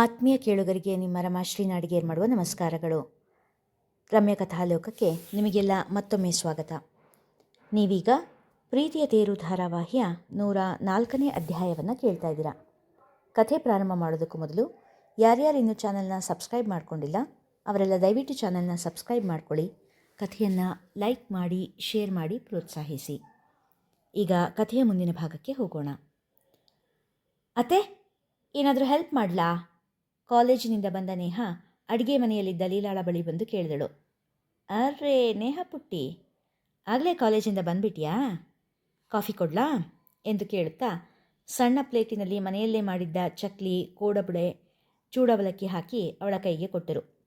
ಆತ್ಮೀಯ ಕೇಳುಗರಿಗೆ ನಿಮ್ಮ ರಮಾಶ್ರೀ ನಾಡಿಗೇರ್ ಮಾಡುವ ನಮಸ್ಕಾರಗಳು. ರಮ್ಯ ಕಥಾಲೋಕಕ್ಕೆ ನಿಮಗೆಲ್ಲ ಮತ್ತೊಮ್ಮೆ ಸ್ವಾಗತ. ನೀವೀಗ ಪ್ರೀತಿಯ ತೇರು ಧಾರಾವಾಹಿಯ ನೂರ ನಾಲ್ಕನೇ ಅಧ್ಯಾಯವನ್ನು ಕೇಳ್ತಾ ಇದ್ದೀರಾ. ಕಥೆ ಪ್ರಾರಂಭ ಮಾಡೋದಕ್ಕೂ ಮೊದಲು ಯಾರ್ಯಾರು ಇನ್ನೂ ಚಾನಲ್ನ ಸಬ್ಸ್ಕ್ರೈಬ್ ಮಾಡ್ಕೊಂಡಿಲ್ಲ, ಅವರೆಲ್ಲ ದಯವಿಟ್ಟು ಚಾನಲ್ನ ಸಬ್ಸ್ಕ್ರೈಬ್ ಮಾಡ್ಕೊಳ್ಳಿ, ಕಥೆಯನ್ನು ಲೈಕ್ ಮಾಡಿ, ಶೇರ್ ಮಾಡಿ ಪ್ರೋತ್ಸಾಹಿಸಿ. ಈಗ ಕಥೆಯ ಮುಂದಿನ ಭಾಗಕ್ಕೆ ಹೋಗೋಣ. ಅತ್ತೆ, ಏನಾದರೂ ಹೆಲ್ಪ್ ಮಾಡಲಾ? ಕಾಲೇಜಿನಿಂದ ಬಂದ ನೇಹ ಅಡುಗೆ ಮನೆಯಲ್ಲಿದ್ದ ಲೀಲಾಳ ಬಳಿ ಬಂದು ಕೇಳಿದಳು. ಅರ್ರೇ, ನೇಹ ಪುಟ್ಟಿ, ಆಗಲೇ ಕಾಲೇಜಿಂದ ಬಂದ್ಬಿಟ್ಯಾ? ಕಾಫಿ ಕೊಡ್ಲಾ? ಎಂದು ಕೇಳುತ್ತಾ ಸಣ್ಣ ಪ್ಲೇಟಿನಲ್ಲಿ ಮನೆಯಲ್ಲೇ ಮಾಡಿದ್ದ ಚಕ್ಲಿ ಕೋಡಬುಳೆ ಚೂಡವಲಕ್ಕಿ ಹಾಕಿ ಅವಳ ಕೈಗೆ ಕೊಟ್ಟರು.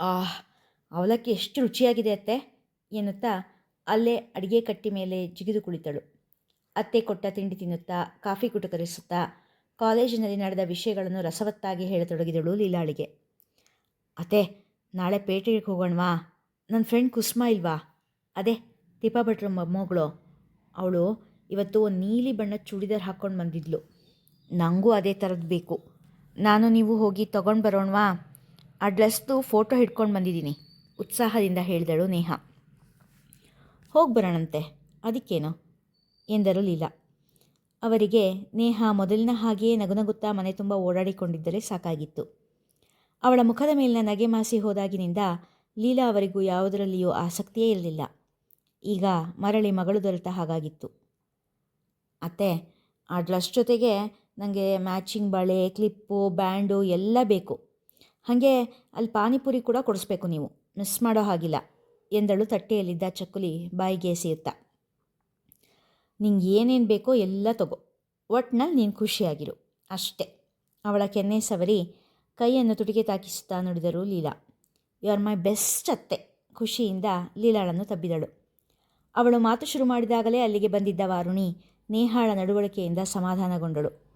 ಆಹ್, ಅವಲಕ್ಕಿ ಎಷ್ಟು ರುಚಿಯಾಗಿದೆ ಅತ್ತೆ, ಎನ್ನುತ್ತಾ ಅಲ್ಲೇ ಅಡಿಗೆ ಕಟ್ಟಿ ಮೇಲೆ ಜಿಗಿದು ಕುಳಿತಳು. ಅತ್ತೆ ಕೊಟ್ಟ ತಿಂಡಿ ತಿನ್ನುತ್ತಾ ಕಾಫಿ ಕುಟುಕರಿಸುತ್ತಾ ಕಾಲೇಜಿನಲ್ಲಿ ನಡೆದ ವಿಷಯಗಳನ್ನು ರಸವತ್ತಾಗಿ ಹೇಳತೊಡಗಿದಳು ಲೀಲಾಳಿಗೆ. ಅತೆ ನಾಳೆ ಪೇಟೆಗೆ ಹೋಗೋಣವಾ? ನನ್ನ ಫ್ರೆಂಡ್ ಕುಸ್ಮಾ ಇಲ್ವಾ? ಅದೇ, ದೀಪಾ ಭಟ್ರ ಮೊಮ್ಮಗಳು ಅವಳು ಇವತ್ತು ಒಂದು ನೀಲಿ ಬಣ್ಣದ ಚೂಡಿದಾರ್ ಹಾಕ್ಕೊಂಡು ಬಂದಿದ್ಲು. ನನಗೂ ಅದೇ ಥರದ್ದು ಬೇಕು. ನಾನು ನೀವು ಹೋಗಿ ತೊಗೊಂಡು ಬರೋಣವಾ? ಆ ಡ್ರೆಸ್ದು ಫೋಟೋ ಹಿಡ್ಕೊಂಡು ಬಂದಿದ್ದೀನಿ, ಉತ್ಸಾಹದಿಂದ ಹೇಳಿದಳು ನೇಹ. ಹೋಗಿ ಬರೋಣಂತೆ, ಅದಕ್ಕೇನು? ಎಂದರು ಲೀಲಾ. ಅವರಿಗೆ, ನೇಹ, ಮೊದಲಿನ ಹಾಗೆಯೇ ನಗುನಗುತ್ತಾ ಮನೆ ತುಂಬ ಓಡಾಡಿಕೊಂಡಿದ್ದರೆ ಸಾಕಾಗಿತ್ತು. ಅವಳ ಮುಖದ ಮೇಲಿನ ನಗೆ ಮಾಸಿ ಹೋದಾಗಿನಿಂದ ಲೀಲಾ ಅವರಿಗೂ ಯಾವುದರಲ್ಲಿಯೂ ಆಸಕ್ತಿಯೇ ಇರಲಿಲ್ಲ. ಈಗ ಮರಳಿ ಮಗಳು ದೊರೆತ ಹಾಗಾಗಿತ್ತು. ಅತ್ತೆ ಆ ಡ್ರೆಸ್ ಜೊತೆಗೆ ನನಗೆ ಮ್ಯಾಚಿಂಗ್ ಬಳೆ, ಕ್ಲಿಪ್ಪು, ಬ್ಯಾಂಡು ಎಲ್ಲ ಬೇಕು. ಹಾಗೆ ಅಲ್ಲಿ ಪಾನಿಪುರಿ ಕೂಡ ಕೊಡಿಸ್ಬೇಕು ನೀವು. ಮಿಸ್ ಮಾಡೋ ಹಾಗಿಲ್ಲ, ಎಂದಳು ತಟ್ಟೆಯಲ್ಲಿದ್ದ ಚಕ್ಕುಲಿ ಬಾಯಿಗೆ ಎಸೆಯುತ್ತಾ. ನಿಂಗೆ ಏನೇನು ಬೇಕೋ ಎಲ್ಲ ತಗೋ. ಒಟ್ನಲ್ಲಿ ನೀನು ಖುಷಿಯಾಗಿರು. ಅಷ್ಟೇ. ಅವಳ ಕೆನ್ನೆ ಸವರಿ ಕೈಯನ್ನು ತುಟಿಗೆ ತಾಕಿಸುತ್ತಾ ನುಡಿದರು Leela. You are my best ಅತ್ತೆ. ಖುಷಿಯಿಂದ ಲೀಲಾಳನ್ನು ತಬ್ಬಿದಳು. ಅವಳು ಮಾತು ಶುರು ಮಾಡಿದಾಗಲೇ ಅಲ್ಲಿಗೆ ಬಂದಿದ್ದ ವಾರುಣಿ ನೇಹಾಳ ನಡವಳಿಕೆಯಿಂದ ಸಮಾಧಾನಗೊಂಡಳು.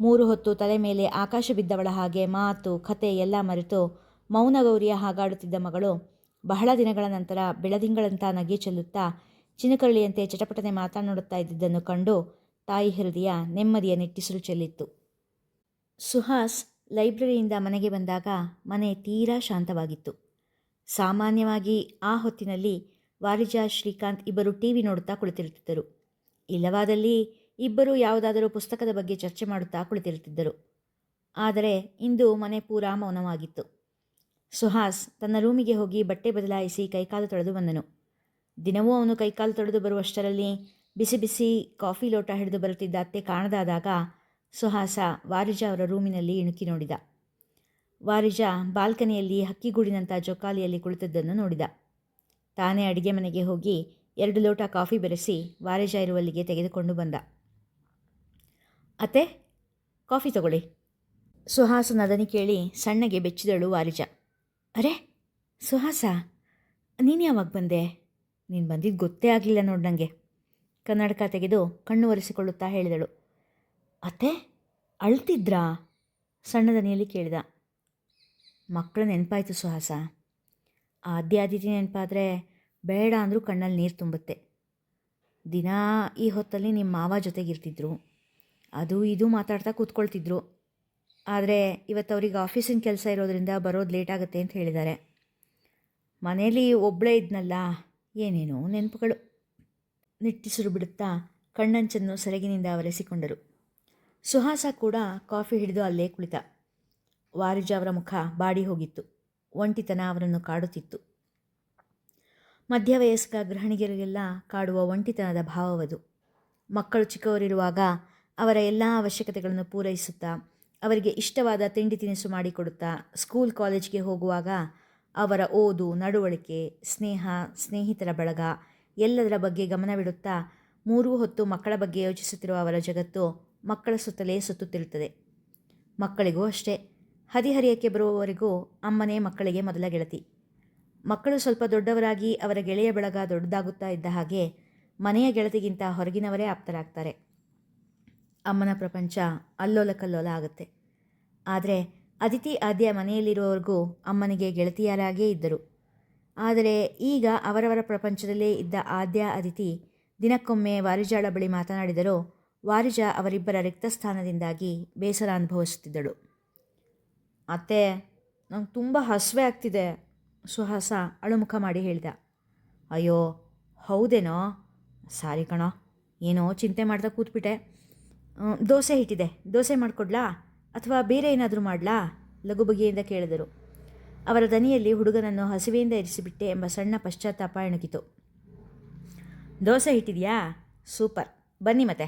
ಮೂರು ಹೊತ್ತು ತಲೆ ಮೇಲೆ ಆಕಾಶ ಬಿದ್ದವಳ ಹಾಗೆ ಮಾತು, ಕತೆ ಎಲ್ಲ ಮರೆತು ಮೌನಗೌರಿಯ ಹಾಗಾಡುತ್ತಿದ್ದ ಮಗಳು ಬಹಳ ದಿನಗಳ ನಂತರ ಬೆಳದಿಂಗಳಂತ ನಗೆ ಚೆಲ್ಲುತ್ತಾ ಚಿನಕರಳಿಯಂತೆ ಚಟಪಟನೆ ಮಾತನಾಡುತ್ತಾ ಇದ್ದಿದ್ದನ್ನು ಕಂಡು ತಾಯಿ ಹೃದಯ ನೆಮ್ಮದಿಯ ನಿಟ್ಟಿಸಲು ಚೆಲ್ಲಿತ್ತು. ಸುಹಾಸ್ ಲೈಬ್ರರಿಯಿಂದ ಮನೆಗೆ ಬಂದಾಗ ಮನೆ ತೀರಾ ಶಾಂತವಾಗಿತ್ತು. ಸಾಮಾನ್ಯವಾಗಿ ಆ ಹೊತ್ತಿನಲ್ಲಿ ವಾರಿಜಾ, ಶ್ರೀಕಾಂತ್ ಇಬ್ಬರು ಟಿ ವಿ ನೋಡುತ್ತಾ ಕುಳಿತಿರುತ್ತಿದ್ದರು. ಇಲ್ಲವಾದಲ್ಲಿ ಇಬ್ಬರು ಯಾವುದಾದರೂ ಪುಸ್ತಕದ ಬಗ್ಗೆ ಚರ್ಚೆ ಮಾಡುತ್ತಾ ಕುಳಿತಿರುತ್ತಿದ್ದರು. ಆದರೆ ಇಂದು ಮನೆ ಪೂರಾ ಮೌನವಾಗಿತ್ತು. ಸುಹಾಸ್ ತನ್ನ ರೂಮಿಗೆ ಹೋಗಿ ಬಟ್ಟೆ ಬದಲಾಯಿಸಿ ಕೈಕಾಲು ತೊಳೆದು ಬಂದನು. ದಿನವೂ ಅವನು ಕೈಕಾಲು ತೊಡೆದು ಬರುವಷ್ಟರಲ್ಲಿ ಬಿಸಿ ಬಿಸಿ ಕಾಫಿ ಲೋಟ ಹಿಡಿದು ಬರುತ್ತಿದ್ದ ಅತ್ತೆ ಕಾಣದಾದಾಗ ಸುಹಾಸ ವಾರಿಜ ಅವರ ರೂಮಿನಲ್ಲಿ ಇಣುಕಿ ನೋಡಿದ. ವಾರಿಜ ಬಾಲ್ಕನಿಯಲ್ಲಿ ಹಕ್ಕಿಗೂಡಿನಂಥ ಜೋಕಾಲಿಯಲ್ಲಿ ಕುಳಿತದ್ದನ್ನು ನೋಡಿದ. ತಾನೇ ಅಡಿಗೆ ಮನೆಗೆ ಹೋಗಿ ಎರಡು ಲೋಟ ಕಾಫಿ ಬೆರೆಸಿ ವಾರಿಜ ಇರುವಲ್ಲಿಗೆ ತೆಗೆದುಕೊಂಡು ಬಂದ. ಅತ್ತೆ, ಕಾಫಿ ತಗೊಳ್ಳಿ. ಸುಹಾಸನ ಅದನಿ ಕೇಳಿ ಸಣ್ಣಗೆ ಬೆಚ್ಚಿದಳು ವಾರಿಜ. ಅರೆ, ಸುಹಾಸ, ನೀನು ಯಾವಾಗ ಬಂದೆ? ನೀನು ಬಂದಿದ್ದು ಗೊತ್ತೇ ಆಗಲಿಲ್ಲ ನೋಡಿ ನನಗೆ ಕನ್ನಡಕ ತೆಗೆದು ಕಣ್ಣು ಒರೆಸಿಕೊಳ್ಳುತ್ತಾ ಹೇಳಿದಳು. ಅತ್ತೆ, ಅಳ್ತಿದ್ರಾ? ಸಣ್ಣದನಿಯಲ್ಲಿ ಕೇಳಿದ. ಮಕ್ಕಳ ನೆನಪಾಯಿತು ಸುಹಾಸ. ಆದ್ಯ ಆದಿತಿ ನೆನಪಾದರೆ ಬೇಡ ಅಂದರೂ ಕಣ್ಣಲ್ಲಿ ನೀರು ತುಂಬುತ್ತೆ. ದಿನ ಈ ಹೊತ್ತಲ್ಲಿ ನಿಮ್ಮ ಮಾವ ಜೊತೆಗಿರ್ತಿದ್ರು. ಅದು ಇದು ಮಾತಾಡ್ತಾ ಕೂತ್ಕೊಳ್ತಿದ್ರು. ಆದರೆ ಇವತ್ತು ಅವರಿಗೆ ಆಫೀಸಿನ ಕೆಲಸ ಇರೋದ್ರಿಂದ ಬರೋದು ಲೇಟ್ ಆಗುತ್ತೆ ಅಂತ ಹೇಳಿದ್ದಾರೆ. ಮನೇಲಿ ಒಬ್ಬಳೇ ಇದ್ನಲ್ಲ ಏನೇನೋ ನೆನಪುಗಳು. ನಿಟ್ಟಿಸಿರು ಬಿಡುತ್ತಾ ಕಣ್ಣಂಚನ್ನು ಸೆರಗಿನಿಂದ ಒರೆಸಿಕೊಂಡರು ಸುಹಾಸ ಕೂಡ ಕಾಫಿ ಹಿಡಿದು ಅಲ್ಲೇ ಕುಳಿತ. ವಾರಿಜ ಅವರ ಮುಖ ಬಾಡಿ ಹೋಗಿತ್ತು. ಒಂಟಿತನ ಅವರನ್ನು ಕಾಡುತ್ತಿತ್ತು. ಮಧ್ಯವಯಸ್ಕ ಗೃಹಿಣಿಯರಿಗೆಲ್ಲ ಕಾಡುವ ಒಂಟಿತನದ ಭಾವವದು. ಮಕ್ಕಳು ಚಿಕ್ಕವರಿರುವಾಗ ಅವರ ಎಲ್ಲ ಅವಶ್ಯಕತೆಗಳನ್ನು ಪೂರೈಸುತ್ತಾ ಅವರಿಗೆ ಇಷ್ಟವಾದ ತಿಂಡಿ ತಿನಿಸು ಮಾಡಿಕೊಡುತ್ತಾ ಸ್ಕೂಲ್ ಕಾಲೇಜ್ಗೆ ಹೋಗುವಾಗ ಅವರ ಓದು, ನಡವಳಿಕೆ, ಸ್ನೇಹ, ಸ್ನೇಹಿತರ ಬಳಗ ಎಲ್ಲದರ ಬಗ್ಗೆ ಗಮನವಿಡುತ್ತಾ ಮೂರು ಹೊತ್ತು ಮಕ್ಕಳ ಬಗ್ಗೆ ಯೋಚಿಸುತ್ತಿರುವ ಅವರ ಜಗತ್ತು ಮಕ್ಕಳ ಸುತ್ತಲೇ ಸುತ್ತುತ್ತಿರುತ್ತದೆ ಮಕ್ಕಳಿಗೂ ಅಷ್ಟೇ. ಹದಿಹರಿಯಕ್ಕೆ ಬರುವವರೆಗೂ ಅಮ್ಮನೇ ಮಕ್ಕಳಿಗೆ ಮೊದಲ ಗೆಳತಿ. ಮಕ್ಕಳು ಸ್ವಲ್ಪ ದೊಡ್ಡವರಾಗಿ ಅವರ ಗೆಳೆಯ ಬಳಗ ದೊಡ್ಡದಾಗುತ್ತಾ ಇದ್ದ ಹಾಗೆ ಮನೆಯ ಗೆಳತಿಗಿಂತ ಹೊರಗಿನವರೇ ಆಪ್ತರಾಗ್ತಾರೆ. ಅಮ್ಮನ ಪ್ರಪಂಚ ಅಲ್ಲೋಲ ಕಲ್ಲೋಲ ಆಗುತ್ತೆ. ಆದರೆ ಅದಿತಿ ಆದ್ಯ ಮನೆಯಲ್ಲಿರುವವರೆಗೂ ಅಮ್ಮನಿಗೆ ಗೆಳತಿಯರಾಗೇ ಇದ್ದರು. ಆದರೆ ಈಗ ಅವರವರ ಪ್ರಪಂಚದಲ್ಲೇ ಇದ್ದ ಆದ್ಯ, ಅದಿತಿ ದಿನಕ್ಕೊಮ್ಮೆ ವಾರಿಜಾಳ ಬಳಿ ಮಾತನಾಡಿದರೂ ವಾರಿಜಾ ಅವರಿಬ್ಬರ ರಿಕ್ತ ಸ್ಥಾನದಿಂದಾಗಿ ಬೇಸರ ಅನುಭವಿಸುತ್ತಿದ್ದಳು. ಅತ್ತೆ, ನಂಗೆ ತುಂಬ ಹಸಿವೆ ಆಗ್ತಿದೆ, ಸುಹಾಸ ಅಳುಮುಖ ಮಾಡಿ ಹೇಳಿದ. ಅಯ್ಯೋ, ಹೌದೇನೋ? ಸಾರಿ ಕಣೋ, ಏನೋ ಚಿಂತೆ ಮಾಡ್ತಾ ಕೂತ್ಬಿಟ್ಟೆ. ದೋಸೆ ಹಿಟ್ಟಿದೆ. ದೋಸೆ ಮಾಡಿಕೊಡ್ಲಾ? ಅಥವಾ ಬೇರೆ ಏನಾದರೂ ಮಾಡಲಾ? ಲಘು ಬಗೆಯಿಂದ ಕೇಳಿದರು. ಅವರ ದನಿಯಲ್ಲಿ ಹುಡುಗನನ್ನು ಹಸಿವೆಯಿಂದ ಇರಿಸಿಬಿಟ್ಟೆ ಎಂಬ ಸಣ್ಣ ಪಶ್ಚಾತ್ತಾಪ ಎಣುಕಿತು. ದೋಸೆ ಹಿಟ್ಟಿದೆಯಾ? ಸೂಪರ್. ಬನ್ನಿ ಮತ್ತೆ.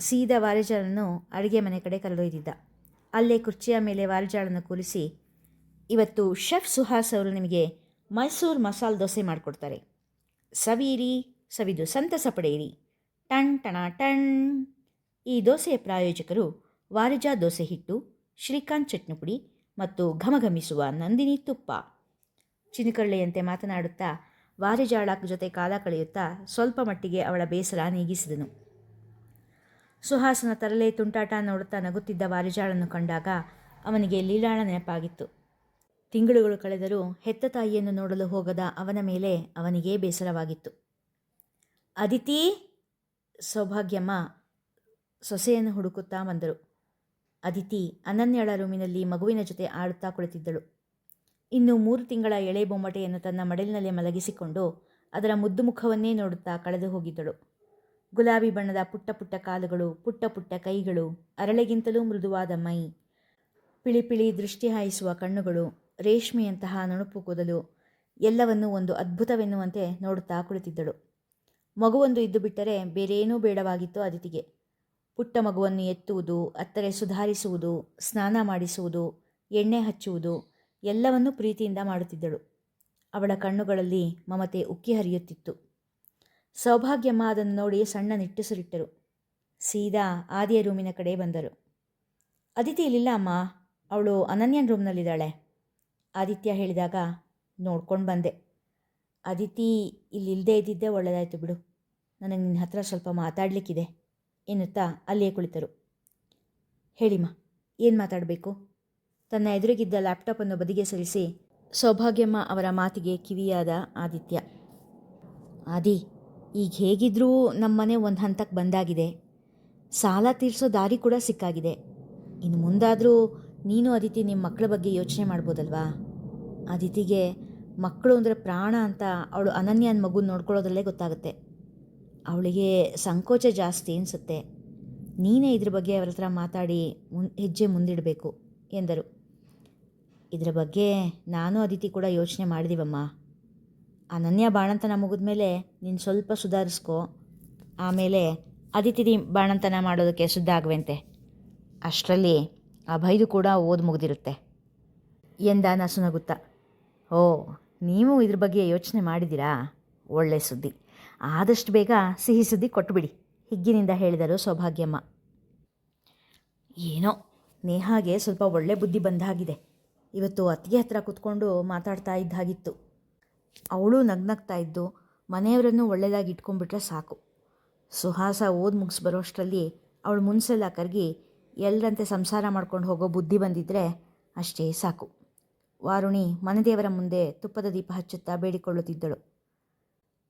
ಸೀದಾ ವಾರಿಜಾಳನ್ನು ಅಡುಗೆ ಮನೆ ಕಡೆ ಕರೆದೊಯ್ದಿದ್ದ. ಅಲ್ಲೇ ಕುರ್ಚಿಯ ಮೇಲೆ ವಾರಿಜಾಳನ್ನು ಕೂರಿಸಿ, ಇವತ್ತು ಶೆಫ್ ಸುಹಾಸ್ ಅವರು ನಿಮಗೆ ಮೈಸೂರು ಮಸಾಲ ದೋಸೆ ಮಾಡಿಕೊಡ್ತಾರೆ. ಸವಿಯಿರಿ ಸವಿದು ಸಂತಸ ಪಡೆಯಿರಿ. ಟಣ್, ಟಣ, ಟಣ್. ಈ ದೋಸೆಯ ಪ್ರಾಯೋಜಕರು ವಾರಿಜಾ ದೋಸೆ ಹಿಟ್ಟು, ಶ್ರೀಕಾಂತ್ ಚಟ್ನಿಪುಡಿ ಮತ್ತು ಘಮಘಮಿಸುವ ನಂದಿನಿ ತುಪ್ಪ. ಚಿನಿಕಳ್ಳೆಯಂತೆ ಮಾತನಾಡುತ್ತಾ ವಾರಿಜಾಳ ಜೊತೆ ಕಾಲ ಕಳೆಯುತ್ತಾ ಸ್ವಲ್ಪ ಮಟ್ಟಿಗೆ ಅವಳ ಬೇಸರ ನೀಗಿಸಿದನು. ಸುಹಾಸನ ತರಲೆ ತುಂಟಾಟ ನೋಡುತ್ತಾ ನಗುತ್ತಿದ್ದ ವಾರಿಜಾಳನ್ನು ಕಂಡಾಗ ಅವನಿಗೆ ಲೀಲಾಳ ನೆನಪಾಗಿತ್ತು. ತಿಂಗಳುಗಳು ಕಳೆದರೂ ಹೆತ್ತ ತಾಯಿಯನ್ನು ನೋಡಲು ಹೋಗದ ಅವನ ಮೇಲೆ ಅವನಿಗೇ ಬೇಸರವಾಗಿತ್ತು. ಅದಿತಿ, ಸೌಭಾಗ್ಯಮ್ಮ, ಸೊಸೆಯನ್ನು ಹುಡುಕುತ್ತಾ ಬಂದರು. ಅದಿತಿ ಅನನ್ಯಳ ರೂಮಿನಲ್ಲಿ ಮಗುವಿನ ಜೊತೆ ಆಡುತ್ತಾ ಕುಳಿತಿದ್ದಳು. ಇನ್ನು ಮೂರು ತಿಂಗಳ ಎಳೆ ಬೊಮ್ಮಟೆಯನ್ನು ತನ್ನ ಮಡಿಲಿನಲ್ಲಿ ಮಲಗಿಸಿಕೊಂಡು ಅದರ ಮುದ್ದು ಮುಖವನ್ನೇ ನೋಡುತ್ತಾ ಕಳೆದು ಹೋಗಿದ್ದಳು. ಗುಲಾಬಿ ಬಣ್ಣದ ಪುಟ್ಟ ಪುಟ್ಟ ಕಾಲುಗಳು, ಪುಟ್ಟ ಪುಟ್ಟ ಕೈಗಳು, ಅರಳೆಗಿಂತಲೂ ಮೃದುವಾದ ಮೈ ಪಿಳಿಪಿಳಿ ಪಿಳಿ ದೃಷ್ಟಿ ಹಾಯಿಸುವ ಕಣ್ಣುಗಳು, ರೇಷ್ಮೆಯಂತಹ ನುಣುಪು ಕೂದಲು ಎಲ್ಲವನ್ನೂ ಒಂದು ಅದ್ಭುತವೆನ್ನುವಂತೆ ನೋಡುತ್ತಾ ಕುಳಿತಿದ್ದಳು. ಮಗುವೊಂದು ಇದ್ದು ಬಿಟ್ಟರೆ ಬೇರೇನೂ ಬೇಡವಾಗಿತ್ತು ಅದಿತಿಗೆ. ಪುಟ್ಟ ಮಗುವನ್ನು ಎತ್ತುವುದು, ಅತ್ತರೆ ಸುಧಾರಿಸುವುದು, ಸ್ನಾನ ಮಾಡಿಸುವುದು, ಎಣ್ಣೆ ಹಚ್ಚುವುದು ಎಲ್ಲವನ್ನೂ ಪ್ರೀತಿಯಿಂದ ಮಾಡುತ್ತಿದ್ದಳು. ಅವಳ ಕಣ್ಣುಗಳಲ್ಲಿ ಮಮತೆ ಉಕ್ಕಿ ಹರಿಯುತ್ತಿತ್ತು. ಸೌಭಾಗ್ಯಮ್ಮ ಅದನ್ನು ನೋಡಿ ಸಣ್ಣ ನಿಟ್ಟುಸಿರಿಟ್ಟರು ಸೀದಾ ಆದಿಯ ರೂಮಿನ ಕಡೆ ಬಂದರು. ಅದಿತಿ ಇಲ್ಲಿಲ್ಲ ಅಮ್ಮ. ಅವಳು ಅನನ್ಯನ್ ರೂಮ್ನಲ್ಲಿದ್ದಾಳೆ. ಆದಿತ್ಯ ಹೇಳಿದಾಗ, ನೋಡ್ಕೊಂಡು ಬಂದೆ. ಅದಿತಿ ಇಲ್ಲಿಲ್ಲದೆ ಇದ್ದಿದ್ದೇ ಒಳ್ಳೆಯದಾಯಿತು ಬಿಡು. ನನಗೆ ನಿನ್ನ ಹತ್ರ ಸ್ವಲ್ಪ ಮಾತಾಡಲಿಕ್ಕಿದೆ. ಎನ್ನುತ್ತಾ ಅಲ್ಲಿಯೇ ಕುಳಿತರು. ಹೇಳಿಮ್ಮ ಏನು ಮಾತಾಡಬೇಕು? ತನ್ನ ಎದುರಿಗಿದ್ದ ಲ್ಯಾಪ್ಟಾಪನ್ನು ಬದಿಗೆ ಸರಿಸಿ ಸೌಭಾಗ್ಯಮ್ಮ ಅವರ ಮಾತಿಗೆ ಕಿವಿಯಾದ ಆದಿತ್ಯ. ಆದಿ, ಈಗ ಹೇಗಿದ್ರೂ ನಮ್ಮನೆ ಒಂದು ಹಂತಕ್ಕೆ ಬಂದಾಗಿದೆ. ಸಾಲ ತೀರಿಸೋ ದಾರಿ ಕೂಡ ಸಿಕ್ಕಾಗಿದೆ. ಇನ್ನು ಮುಂದಾದರೂ ನೀನು ಅದಿತಿ ನಿಮ್ಮ ಮಕ್ಕಳ ಬಗ್ಗೆ ಯೋಚನೆ ಮಾಡ್ಬೋದಲ್ವಾ? ಅದಿತಿಗೆ ಮಕ್ಕಳು ಅಂದರೆ ಪ್ರಾಣ ಅಂತ ಅವಳು ಅನನ್ಯನ ಮಗು ನೋಡ್ಕೊಳ್ಳೋದಲ್ಲೇ ಗೊತ್ತಾಗುತ್ತೆ. ಅವಳಿಗೆ ಸಂಕೋಚ ಜಾಸ್ತಿ ಅನಿಸುತ್ತೆ. ನೀನೇ ಇದ್ರ ಬಗ್ಗೆ ಅವರ ಹತ್ರ ಮಾತಾಡಿ ಮುನ್, ಹೆಜ್ಜೆ ಮುಂದಿಡಬೇಕು ಎಂದರು. ಇದರ ಬಗ್ಗೆ ನಾನು ಅದಿತಿ ಕೂಡ ಯೋಚನೆ ಮಾಡಿದೀವಮ್ಮ. ಅನನ್ಯ ಬಾಣಂತನ ಮುಗಿದ ಮೇಲೆ ನೀನು ಸ್ವಲ್ಪ ಸುಧಾರಿಸ್ಕೊ. ಆಮೇಲೆ ಅದಿತಿ ಬಾಣಂತನ ಮಾಡೋದಕ್ಕೆ ಸಿದ್ಧ ಆಗುವಂತೆ ಅಷ್ಟರಲ್ಲಿ ಆ ಬೈದು ಕೂಡ ಓದ್ ಮುಗಿದಿರುತ್ತೆ ಎಂದ ನಸುನಗುತ್ತಾ. ಓ, ನೀವು ಇದ್ರ ಬಗ್ಗೆ ಯೋಚನೆ ಮಾಡಿದ್ದೀರಾ ಒಳ್ಳೆ ಸುದ್ದಿ. ಆದಷ್ಟು ಬೇಗ ಸಿಹಿ ಸುದ್ದಿ ಕೊಟ್ಟುಬಿಡಿ ಹಿಗ್ಗಿನಿಂದ ಹೇಳಿದರು ಸೌಭಾಗ್ಯಮ್ಮ. ಏನೋ, ನೇಹಾಗೆ ಸ್ವಲ್ಪ ಒಳ್ಳೆ ಬುದ್ಧಿ ಬಂದಾಗಿದೆ. ಇವತ್ತು ಅತ್ತಿಗೆ ಹತ್ರ ಕೂತ್ಕೊಂಡು ಮಾತಾಡ್ತಾ ಇದ್ದಾಗಿತ್ತು. ಅವಳು ನಗ್ನಗ್ತಾ ಇದ್ದು ಮನೆಯವರನ್ನು ಒಳ್ಳೆಯದಾಗಿ ಇಟ್ಕೊಂಡ್ಬಿಟ್ರೆ ಸಾಕು. ಸುಹಾಸ ಓದ್ ಮುಗಿಸ್ ಬರೋಷ್ಟರಲ್ಲಿ ಅವಳು ಮುನ್ಸೆಲ್ಲ ಕರ್ಗಿ ಎಲ್ಲರಂತೆ ಸಂಸಾರ ಮಾಡ್ಕೊಂಡು ಹೋಗೋ ಬುದ್ಧಿ ಬಂದಿದ್ದರೆ ಅಷ್ಟೇ ಸಾಕು. ವಾರುಣಿ ಮನೆದೇವರ ಮುಂದೆ ತುಪ್ಪದ ದೀಪ ಹಚ್ಚುತ್ತಾ ಬೇಡಿಕೊಳ್ಳುತ್ತಿದ್ದಳು.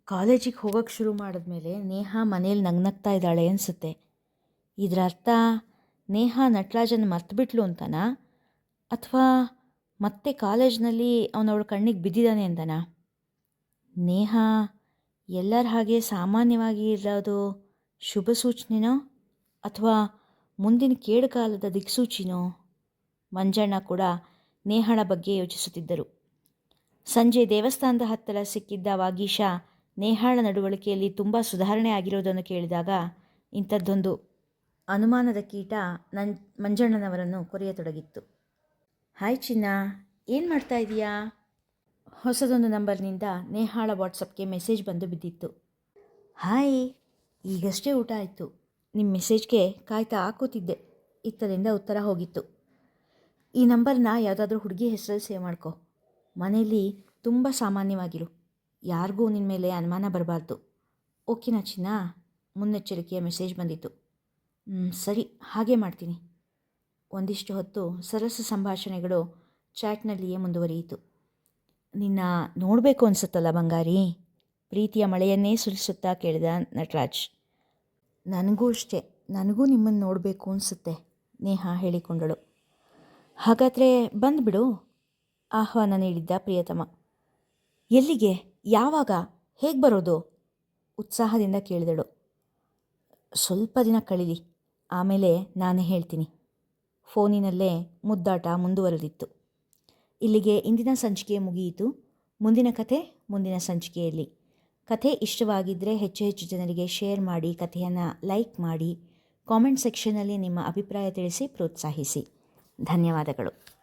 ಕಾಲೇಜಿಗೆ ಹೋಗೋಕ್ಕೆ ಶುರು ಮಾಡಿದ್ಮೇಲೆ ನೇಹಾ ಮನೇಲಿ ನಗ್ನಗ್ತಾ ಇದ್ದಾಳೆ ಅನಿಸುತ್ತೆ. ಇದರ ಅರ್ಥ ನೇಹಾ ನಟರಾಜನ ಮರ್ತುಬಿಟ್ಲು ಅಂತನಾ? ಅಥವಾ ಮತ್ತೆ ಕಾಲೇಜ್ನಲ್ಲಿ ಅವನವಳ ಕಣ್ಣಿಗೆ ಬಿದ್ದಿದ್ದಾನೆ ಅಂತನಾ? ನೇಹಾ, ಎಲ್ಲರ ಹಾಗೆ ಸಾಮಾನ್ಯವಾಗಿ ಇರೋದು ಶುಭ ಸೂಚನೆನೋ ಅಥವಾ ಮುಂದಿನ ಕೇಡುಕಾಲದ ದಿಕ್ಸೂಚಿನೋ? ಮಂಜಣ್ಣ ಕೂಡ ನೇಹಳ ಬಗ್ಗೆ ಯೋಚಿಸುತ್ತಿದ್ದರು. ಸಂಜೆ ದೇವಸ್ಥಾನದ ಹತ್ತಿರ ಸಿಕ್ಕಿದ್ದ ವಾಗೀಶ ನೇಹಾಳ ನಡವಳಿಕೆಯಲ್ಲಿ ತುಂಬ ಸುಧಾರಣೆ ಆಗಿರೋದನ್ನು ಕೇಳಿದಾಗ ಇಂಥದ್ದೊಂದು ಅನುಮಾನದ ಕೀಟ ನನ್, ಮಂಜಣ್ಣನವರನ್ನು ಕೊರೆಯತೊಡಗಿತ್ತು. ಹಾಯ್ ಚಿನ್ನ, ಏನು ಮಾಡ್ತಾ ಇದೀಯಾ? ಹೊಸದೊಂದು ನಂಬರ್ನಿಂದ ನೇಹಾಳ ವಾಟ್ಸಪ್ಗೆ ಮೆಸೇಜ್ ಬಂದು ಬಿದ್ದಿತ್ತು. ಹಾಯ್, ಈಗಷ್ಟೇ ಊಟ ಆಯಿತು. ನಿಮ್ಮ ಮೆಸೇಜ್ಗೆ ಕಾಯ್ತಾ ಹಾಕೋತಿದ್ದೆ. ಇತ್ತರಿಂದ ಉತ್ತರ ಹೋಗಿತ್ತು. ಈ ನಂಬರ್ನ ಯಾವುದಾದ್ರೂ ಹುಡುಗಿ ಹೆಸರಲ್ಲಿ ಸೇವ್ ಮಾಡ್ಕೊ. ಮನೆಯಲ್ಲಿ ತುಂಬ ಸಾಮಾನ್ಯವಾಗಿರು. ಯಾರಿಗೂ ನಿನ್ನ ಮೇಲೆ ಅನುಮಾನ ಬರಬಾರ್ದು. ಓಕೆನಾ ಚಿನ್ನ? ಮುನ್ನೆಚ್ಚರಿಕೆಯ ಮೆಸೇಜ್ ಬಂದಿತ್ತು. ಸರಿ, ಹಾಗೆ ಮಾಡ್ತೀನಿ. ಒಂದಿಷ್ಟು ಹೊತ್ತು ಸರಸ ಸಂಭಾಷಣೆಗಳು ಚಾಟ್ನಲ್ಲಿಯೇ ಮುಂದುವರಿಯಿತು. ನಿನ್ನ ನೋಡಬೇಕು ಅನಿಸುತ್ತಲ್ಲ ಬಂಗಾರಿ? ಪ್ರೀತಿಯ ಮಳೆಯನ್ನೇ ಸುರಿಸುತ್ತಾ ಕೇಳಿದ ನಟರಾಜ್. ನನಗೂ ಅಷ್ಟೇ, ನನಗೂ ನಿಮ್ಮನ್ನು ನೋಡಬೇಕು ಅನಿಸುತ್ತೆ, ನೇಹಾ ಹೇಳಿಕೊಂಡಳು. ಹಾಗಾದರೆ ಬಂದುಬಿಡು, ಆಹ್ವಾನ ನೀಡಿದ್ದ ಪ್ರಿಯತಮ. ಎಲ್ಲಿಗೆ? ಯಾವಾಗ? ಹೇಗೆ ಬರೋದು? ಉತ್ಸಾಹದಿಂದ ಕೇಳಿದಳು. ಸ್ವಲ್ಪ ದಿನ ಕಳೀಲಿ ಆಮೇಲೆ ನಾನೇ ಹೇಳ್ತೀನಿ. ಫೋನಿನಲ್ಲೇ ಮುದ್ದಾಟ ಮುಂದುವರೆದಿತ್ತು. ಇಲ್ಲಿಗೆ ಇಂದಿನ ಸಂಚಿಕೆ ಮುಗಿಯಿತು. ಮುಂದಿನ ಕಥೆ ಮುಂದಿನ ಸಂಚಿಕೆಯಲ್ಲಿ. ಕಥೆ ಇಷ್ಟವಾಗಿದ್ದರೆ ಹೆಚ್ಚು ಹೆಚ್ಚು ಜನರಿಗೆ ಶೇರ್ ಮಾಡಿ, ಕಥೆಯನ್ನು ಲೈಕ್ ಮಾಡಿ, ಕಾಮೆಂಟ್ ಸೆಕ್ಷನ್ನಲ್ಲಿ ನಿಮ್ಮ ಅಭಿಪ್ರಾಯ ತಿಳಿಸಿ, ಪ್ರೋತ್ಸಾಹಿಸಿ. ಧನ್ಯವಾದಗಳು.